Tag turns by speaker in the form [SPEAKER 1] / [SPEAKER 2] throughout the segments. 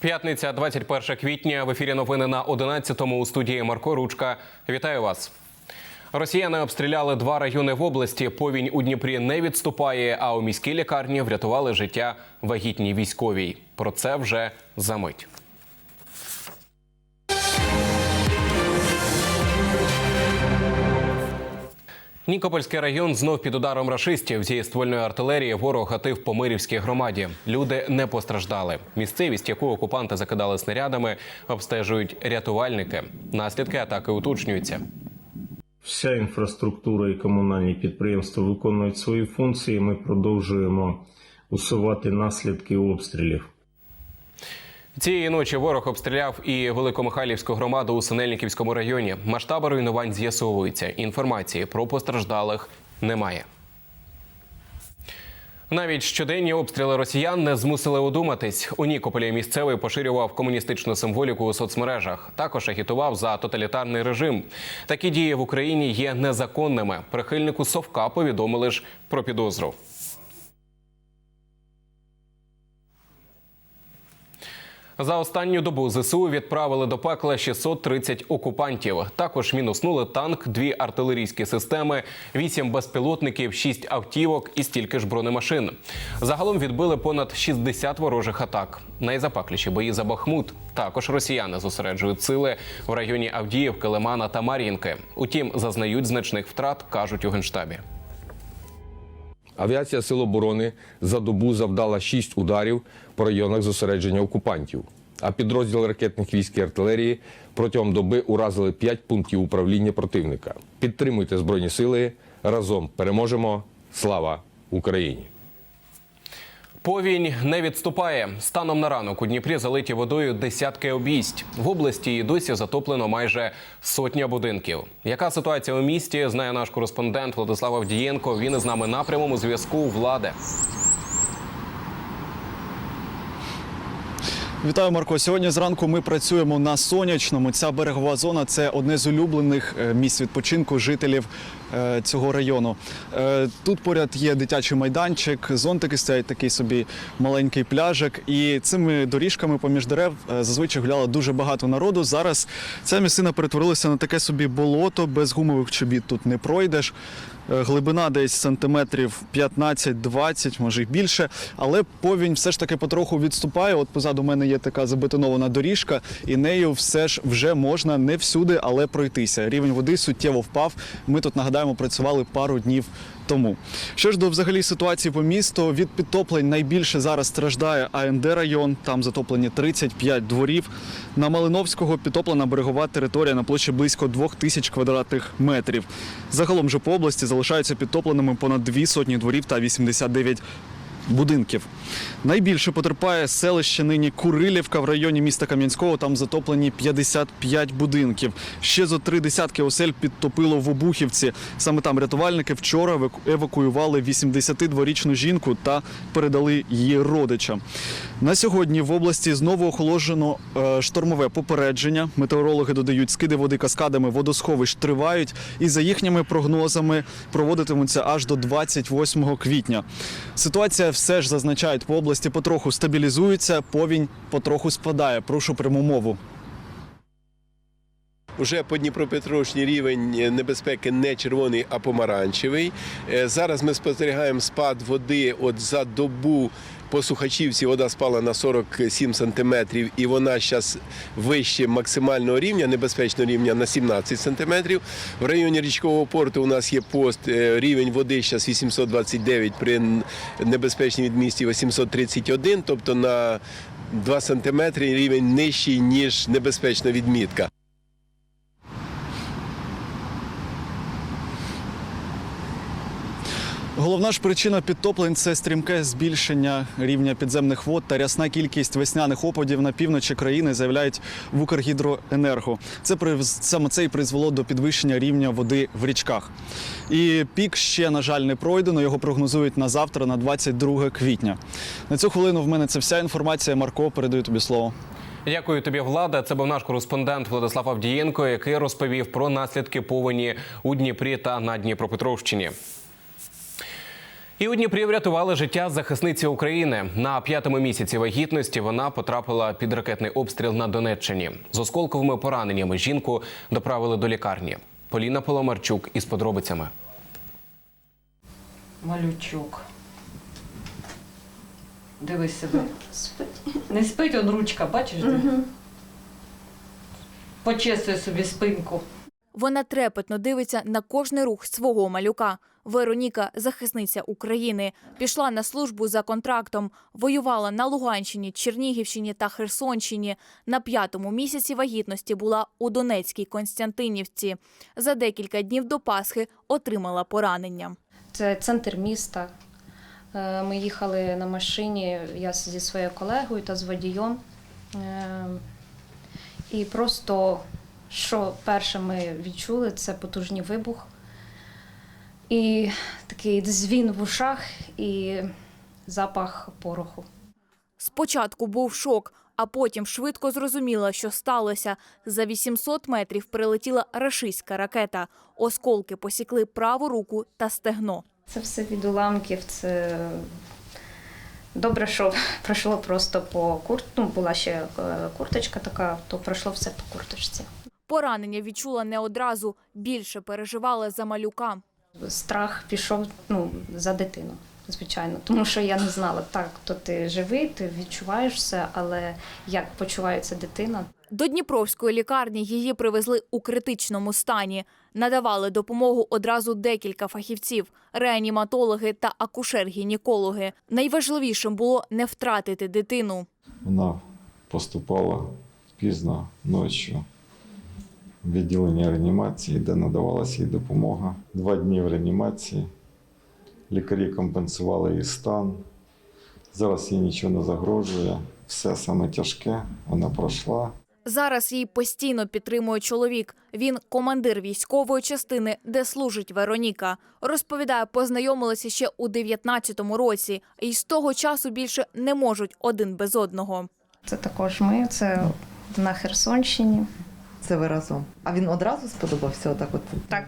[SPEAKER 1] П'ятниця, 21 квітня. В ефірі новини на 11-му у студії Марко Ручка. Вітаю вас. Росіяни обстріляли два райони в області. Повінь у Дніпрі не відступає, а у міській лікарні врятували життя вагітній військовій. Про це вже за мить. Нікопольський район знов під ударом рашистів зі ствольної артилерії ворог гатив по Мирівській громаді. Люди не постраждали. Місцевість, яку окупанти закидали снарядами, обстежують рятувальники. Наслідки атаки уточнюються.
[SPEAKER 2] Вся інфраструктура і комунальні підприємства виконують свої функції. Ми продовжуємо усувати наслідки обстрілів.
[SPEAKER 1] Цієї ночі ворог обстріляв і Великомихайлівську громаду у Синельниківському районі. Масштаби руйнувань з'ясовуються. Інформації про постраждалих немає. Навіть щоденні обстріли росіян не змусили одуматись. У Нікополі місцевий поширював комуністичну символіку у соцмережах. Також агітував за тоталітарний режим. Такі дії в Україні є незаконними. Прихильнику Совка повідомили ж про підозру. За останню добу ЗСУ відправили до пекла 630 окупантів. Також мінуснули танк, дві артилерійські системи, вісім безпілотників, шість автівок і стільки ж бронемашин. Загалом відбили понад 60 ворожих атак. Найзапекліші бої за Бахмут. Також росіяни зосереджують сили в районі Авдіївки, Лимана та Мар'їнки. Утім, зазнають значних втрат, кажуть у генштабі.
[SPEAKER 3] Авіація Сил оборони за добу завдала 6 ударів по районах зосередження окупантів. А підрозділ ракетних військ і артилерії протягом доби уразили 5 пунктів управління противника. Підтримуйте Збройні сили. Разом переможемо. Слава Україні!
[SPEAKER 1] Повінь не відступає. Станом на ранок у Дніпрі залиті водою десятки обійсть. В області і досі затоплено майже сотня будинків. Яка ситуація у місті? Знає наш кореспондент Владислав Авдієнко. Він із нами на прямому зв'язку. Влади.
[SPEAKER 4] Вітаю, Марко. Сьогодні зранку ми працюємо на сонячному. Ця берегова зона це одне з улюблених е, місць відпочинку жителів цього району. Е, Тут поряд є дитячий майданчик, зонтики стоять такий собі маленький пляжик. І цими доріжками поміж дерев е, зазвичай гуляло дуже багато народу. Зараз ця місцина перетворилася на таке собі болото, без гумових чобіт тут не пройдеш. Е, Глибина десь сантиметрів 15-20, може й більше. Але повінь все ж таки потроху відступає. От позаду мене є така забетонована доріжка, і нею все ж вже можна не всюди, але пройтися. Рівень води суттєво впав. Ми тут нагадаємо, працювали пару днів тому. Що ж до взагалі ситуації по місту, від підтоплень найбільше зараз страждає АНД район. Там затоплені 35 дворів. На Малиновського підтоплена берегова територія на площі близько 2000 квадратних метрів. Загалом же по області залишаються підтопленими понад дві сотні дворів та 89 будинків. Найбільше потерпає селище нині Курилівка в районі міста Кам'янського. Там затоплені 55 будинків. Ще зо три десятки осель підтопило в Обухівці. Саме там рятувальники вчора еваку- евакуювали 82-річну жінку та передали її родичам. На сьогодні в області знову охолоджено е, штормове попередження. Метеорологи додають, скиди води каскадами водосховищ тривають, і за їхніми прогнозами проводитимуться аж до 28 квітня. Ситуація все ж зазначають по області потроху стабілізується, повінь потроху спадає. Прошу пряму мову.
[SPEAKER 5] Уже по Дніпропетровщині рівень небезпеки не червоний, а помаранчевий. Е, Зараз ми спостерігаємо спад води. От за добу по Сухачівці вода спала на 47 сантиметрів, і вона зараз вище максимального рівня, небезпечного рівня на 17 сантиметрів. В районі річкового порту у нас є пост. е, Рівень води зараз 829, при небезпечній відмісті 831, тобто на 2 сантиметри рівень нижчий, ніж небезпечна відмітка.
[SPEAKER 4] Головна ж причина підтоплень це стрімке збільшення рівня підземних вод та рясна кількість весняних опадів на півночі країни, заявляють в Укргідроенерго. Це саме це і призвело до підвищення рівня води в річках. І пік ще, на жаль, не пройдено. Його прогнозують на завтра, на 22 квітня. На цю хвилину в мене це вся інформація. Марко, передаю тобі слово.
[SPEAKER 1] Дякую тобі, влада. Це був наш кореспондент Владислав Авдієнко, який розповів про наслідки повені у Дніпрі та на Дніпропетровщині. І у Дніпрі врятували життя захисниці України. На п'ятому місяці вагітності вона потрапила під ракетний обстріл на Донеччині. З осколковими пораненнями жінку доправили до лікарні. Поліна Поломарчук із подробицями.
[SPEAKER 6] Малючок. Дивись себе. Спить. Не спить, он ручка, бачиш? де? Почесує собі спинку.
[SPEAKER 7] Вона трепетно дивиться на кожний рух свого малюка. Вероніка, захисниця України, пішла на службу за контрактом, воювала на Луганщині, Чернігівщині та Херсонщині. На п'ятому місяці вагітності була у Донецькій Константинівці. За декілька днів до Пасхи отримала поранення.
[SPEAKER 8] Це центр міста. Е, Ми їхали на машині, я зі своєю колегою та з водієм. Е, І просто, що перше ми відчули, це потужний вибух. І такий дзвін в ушах і запах пороху.
[SPEAKER 7] Спочатку був шок, а потім швидко зрозуміла, що сталося. За 800 метрів прилетіла рашистська ракета. Осколки посікли праву руку та стегно.
[SPEAKER 8] Це все від уламків. Це добре, що пройшло просто по курт... ну, була ще е, курточка така, то пройшло все по курточці.
[SPEAKER 7] Поранення відчула не одразу, більше переживала за малюка.
[SPEAKER 8] Страх пішов ну, за дитину, звичайно. Тому що я не знала, так, то ти живий, ти відчуваєш все, але як почувається дитина,
[SPEAKER 7] До Дніпровської лікарні її привезли у критичному стані. Надавали допомогу одразу декілька фахівців – реаніматологи та акушер-гінекологи. Найважливішим було не втратити дитину.
[SPEAKER 9] Вона поступала пізно ночі відділення реанімації, де надавалася їй допомога. Два дні в реанімації. Лікарі компенсували її стан. Зараз їй нічого не загрожує. Все саме тяжке, вона пройшла.
[SPEAKER 7] Зараз її постійно підтримує чоловік. Він командир військової частини, де служить Вероніка. Розповідає, познайомилися ще у 19-му році, і з того часу більше не можуть один без одного.
[SPEAKER 8] це також ми, це на Херсонщині.
[SPEAKER 10] Це ви разом. А він одразу сподобався отак от?
[SPEAKER 8] Так.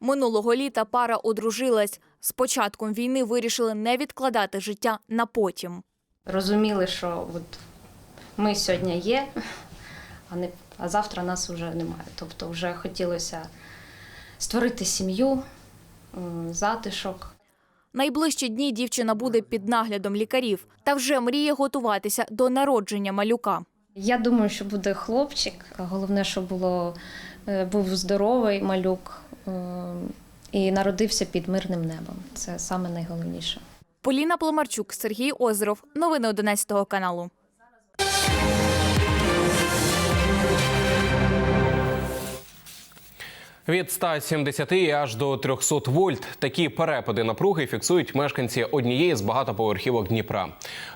[SPEAKER 7] Минулого літа пара одружилась. З початком війни вирішили не відкладати життя на потім.
[SPEAKER 8] Розуміли, що от ми сьогодні є, а, не, а завтра нас вже немає. Тобто вже хотілося створити сім'ю, затишок.
[SPEAKER 7] Найближчі дні дівчина буде під наглядом лікарів та вже мріє готуватися до народження малюка.
[SPEAKER 8] Я думаю, що буде хлопчик. Головне, щоб було, е, був здоровий малюк е, і народився під мирним небом. Це саме найголовніше.
[SPEAKER 7] Поліна Пломарчук, Сергій Озеров. Новини 11 каналу.
[SPEAKER 1] Від 170 і аж до 300 вольт такі перепади напруги фіксують мешканці однієї з багатоповерхівок Дніпра.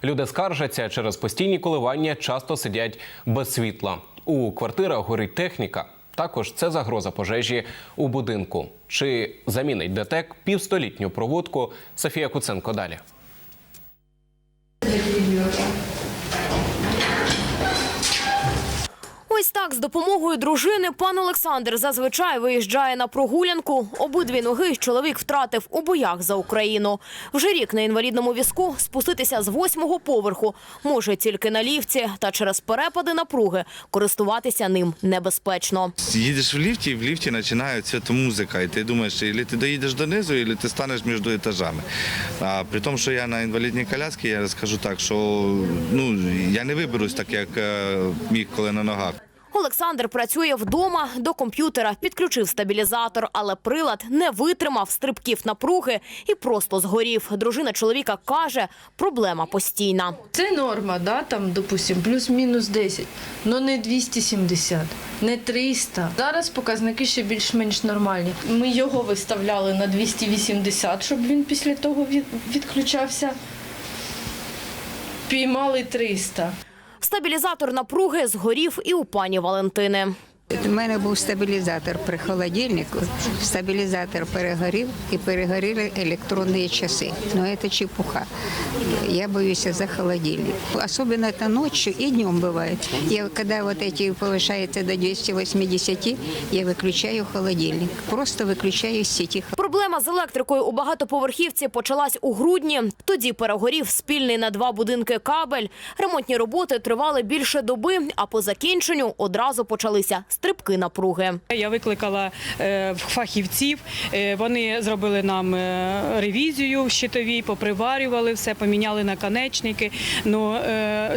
[SPEAKER 1] Люди скаржаться через постійні коливання, часто сидять без світла. У квартирах горить техніка. Також це загроза пожежі у будинку. Чи замінить ДТЕК півстолітню проводку? Софія Куценко далі.
[SPEAKER 11] Ось так з допомогою дружини пан Олександр зазвичай виїжджає на прогулянку. Обидві ноги чоловік втратив у боях за Україну. Вже рік на інвалідному візку спуститися з восьмого поверху може тільки на ліфті, та через перепади напруги користуватися ним небезпечно.
[SPEAKER 12] Їдеш в ліфті, і в ліфті починається ця музика, і ти думаєш, або ти доїдеш донизу, або ти станеш між етажами. А при тому, що я на інвалідній коляскі, я скажу так, що ну я не виберусь так, як е, міг коли на ногах.
[SPEAKER 11] Олександр працює вдома до комп'ютера, підключив стабілізатор, але прилад не витримав стрибків напруги і просто згорів. Дружина чоловіка каже, проблема постійна.
[SPEAKER 13] Це норма, да, там, допустим, плюс-мінус 10, але не 270, не 300. Зараз показники ще більш-менш нормальні. Ми його виставляли на 280, щоб він після того відключався. Піймали 300.
[SPEAKER 11] Стабілізатор напруги згорів і у пані Валентини.
[SPEAKER 14] У мене був стабілізатор при холодильнику. Стабілізатор перегорів і перегоріли електронні часи. Ну, це чепуха. Я боюсь за холодильник. Особенно это ночью и днем бывает. Я, когда вот эти повышается до 280, я выключаю холодильник. Просто выключаю из сети.
[SPEAKER 11] Проблема з електрикою у багатоповерхівці почалась у грудні. Тоді перегорів спільний на два будинки кабель. Ремонтні роботи тривали більше доби, а по закінченню одразу почалися стрибки напруги.
[SPEAKER 6] Я викликала е, фахівців. Е, Вони зробили нам е, ревізію в щитовій, поприварювали все, поміняли наконечники. Ну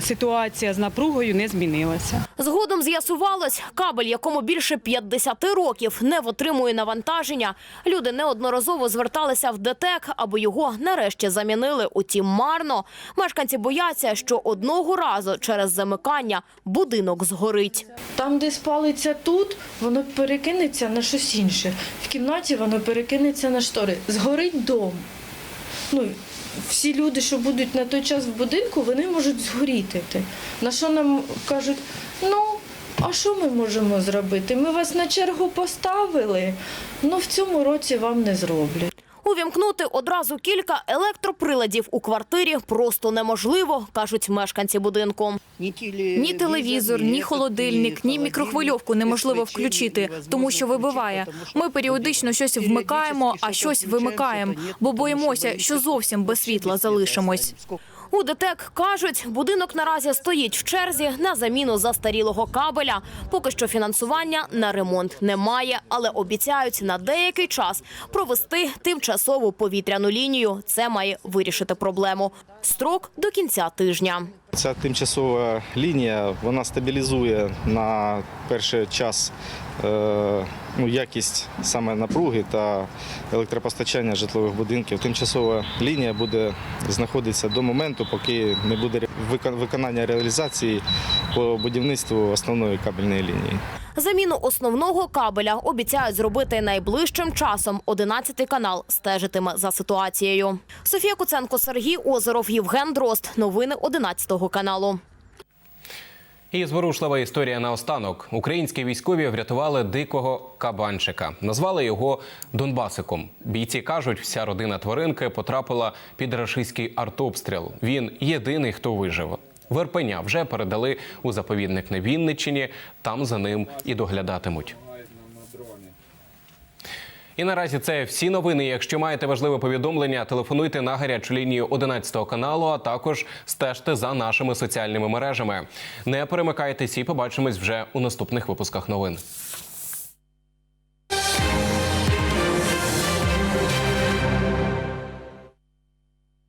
[SPEAKER 6] ситуація з напругою не змінилася.
[SPEAKER 11] Згодом з'ясувалось, кабель, якому більше 50 років, не витримує навантаження. Люди неодноразово зверталися в ДТЕК, аби його нарешті замінили. Утім, марно. Мешканці бояться, що одного разу через замикання будинок згорить.
[SPEAKER 13] Там, де спалиться тут, воно перекинеться на щось інше. В кімнаті воно перекинеться на штори. Згорить дом. Ну, всі люди, що будуть на той час в будинку, вони можуть згоріти. На що нам кажуть, ну, а що ми можемо зробити? Ми вас на чергу поставили, ну в цьому році вам не зроблять.
[SPEAKER 11] Увімкнути одразу кілька електроприладів у квартирі просто неможливо, кажуть мешканці будинку.
[SPEAKER 7] Ні телевізор, ні холодильник, ні мікрохвильовку неможливо включити, тому що вибиває. Ми періодично щось вмикаємо, а щось вимикаємо, бо боїмося, що зовсім без світла залишимось.
[SPEAKER 11] У ДТЕК кажуть, будинок наразі стоїть в черзі на заміну застарілого кабеля. Поки що фінансування на ремонт немає, але обіцяють на деякий час провести тимчасову повітряну лінію. Це має вирішити проблему. Строк до кінця тижня.
[SPEAKER 15] Ця тимчасова лінія вона стабілізує на перший час е, ну, якість саме напруги та електропостачання житлових будинків. Тимчасова лінія буде знаходитися до моменту, поки не буде виконання реалізації по будівництву основної кабельної лінії.
[SPEAKER 11] Заміну основного кабеля обіцяють зробити найближчим часом. 11 канал стежитиме за ситуацією. Софія Куценко, Сергій Озеров, Євген Дрозд. Новини 11 каналу.
[SPEAKER 1] І зворушлива історія наостанок. Українські військові врятували дикого кабанчика. Назвали його Донбасиком. Бійці кажуть, вся родина тваринки потрапила під рашистський артобстріл. Він єдиний, хто вижив. Верпеня вже передали у заповідник на Вінниччині. Там за ним і доглядатимуть. І наразі це всі новини. Якщо маєте важливе повідомлення, телефонуйте на гарячу лінію 11 каналу, а також стежте за нашими соціальними мережами. Не перемикайтесь і побачимось вже у наступних випусках новин.